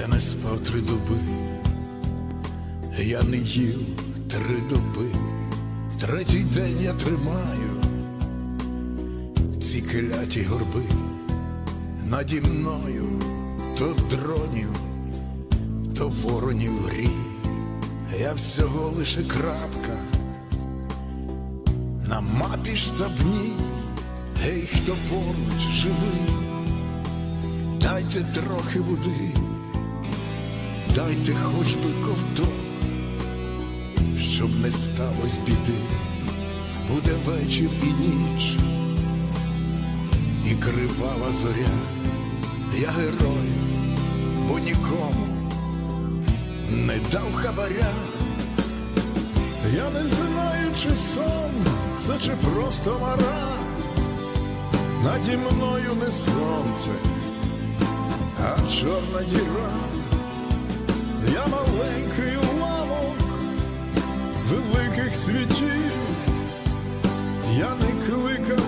Я не спав три доби, я не їв три доби, третій день я тримаю ці кляті горби. Наді мною то дронів, то воронів грі, я всього лише крапка. На мапі штабній, гей, хто поруч живий, дайте трохи води, дайте хоч би ковток, щоб не сталося біди, буде вечір і ніч, і кривава зоря, я герой, бо нікому не дав хабаря. Я не знаю, чи сон це чи просто мара. Наді мною не сонце, а чорна діра. Світів. Я не кликав